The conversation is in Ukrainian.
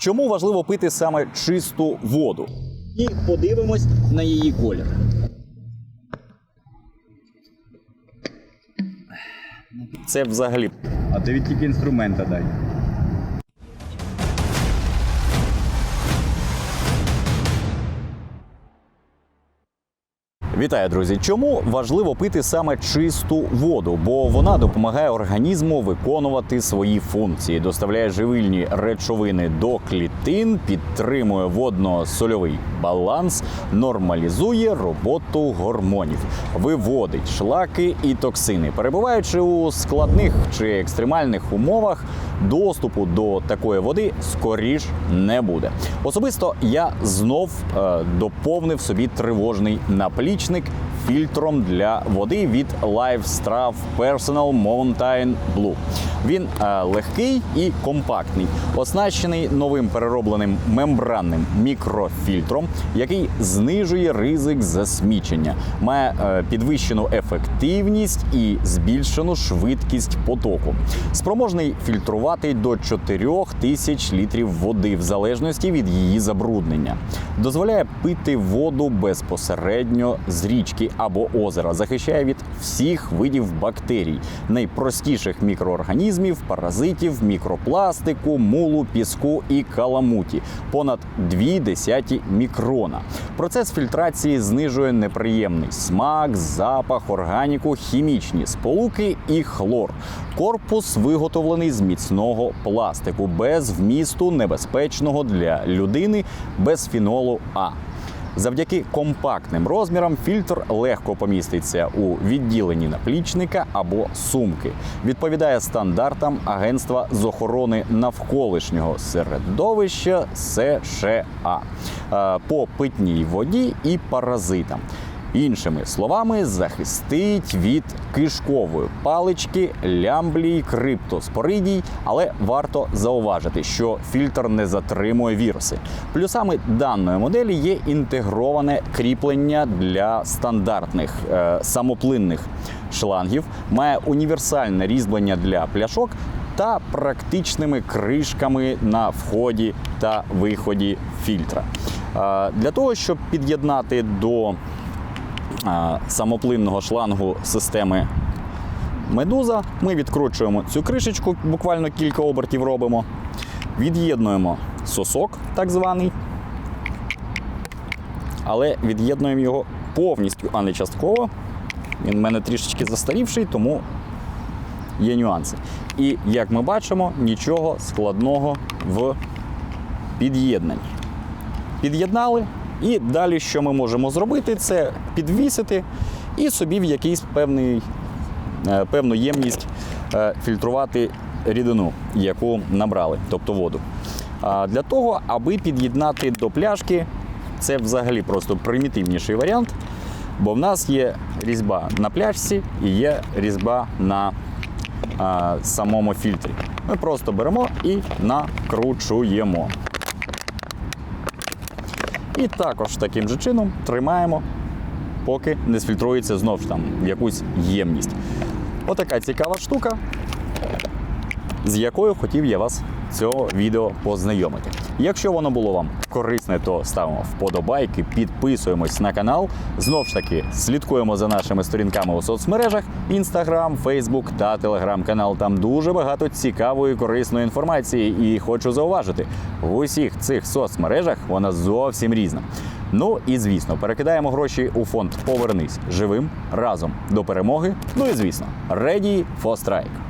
Чому важливо пити саме чисту воду? І подивимось на її колір. Це взагалі А ти від тільки інструмента дай. Вітаю, друзі! Чому важливо пити саме чисту воду? Бо вона допомагає організму виконувати свої функції, доставляє живильні речовини до клітин, підтримує водно-сольовий баланс, нормалізує роботу гормонів, виводить шлаки і токсини. Перебуваючи у складних чи екстремальних умовах, доступу до такої води скоріш не буде. Особисто я знов е, доповнив собі тривожний наплічник фільтром для води від LifeStrav Personal Mountain Blue. Він е, легкий і компактний, оснащений новим переробленим мембранним мікрофільтром, який знижує ризик засмічення, має е, підвищену ефективність і збільшену швидкість потоку. Спроможний фільтрувати до 4 тисяч літрів води в залежності від її забруднення. Дозволяє пити воду безпосередньо з річки або озера, захищає від всіх видів бактерій, найпростіших мікроорганізмів, паразитів, мікропластику, мулу, піску і каламуті понад дві десяті мікрона. Процес фільтрації знижує неприємний смак, запах, органіку, хімічні сполуки і хлор. Корпус виготовлений з міцного пластику без вмісту небезпечного для людини без фінолу А. Завдяки компактним розмірам фільтр легко поміститься у відділенні наплічника або сумки. Відповідає стандартам Агентства з охорони навколишнього середовища США е, по питній воді і паразитам. Іншими словами, захистить від кишкової палички, лямблій, криптоспоридій, але варто зауважити, що фільтр не затримує віруси. Плюсами даної моделі є інтегроване кріплення для стандартних е, самоплинних шлангів, має універсальне різьблення для пляшок та практичними кришками на вході та виході фільтра. Е, Для того, щоб під'єднати до самоплинного шлангу системи медуза. Ми відкручуємо цю кришечку, буквально кілька обертів робимо. Від'єднуємо сосок, так званий, але від'єднуємо його повністю, а не частково. Він в мене трішечки застарівший, тому є нюанси. І як ми бачимо, нічого складного в під'єднанні. Під'єднали, і далі, що ми можемо зробити, це підвісити і собі в якийсь певний, е, певну ємність е, фільтрувати рідину, яку набрали, тобто воду. Для того, аби під'єднати до пляшки, це взагалі просто примітивніший варіант, бо в нас є різьба на пляшці і є різьба на а, самому фільтрі. Ми просто беремо і накручуємо. І також таким же чином тримаємо, поки не сфільтрується знов ж там якусь ємність. Отака цікава штука, з якою хотів я вас цього відео познайомити. Якщо воно було вам корисне, то ставимо вподобайки, підписуємось на канал. Знов ж таки, слідкуємо за нашими сторінками у соцмережах: Instagram, Facebook та Telegram канал. Там дуже багато цікавої корисної інформації. І хочу зауважити, в усіх цих соцмережах вона зовсім різна. Ну і звісно, перекидаємо гроші у фонд Повернись живим разом до перемоги. Ну і звісно, Ready for Strike.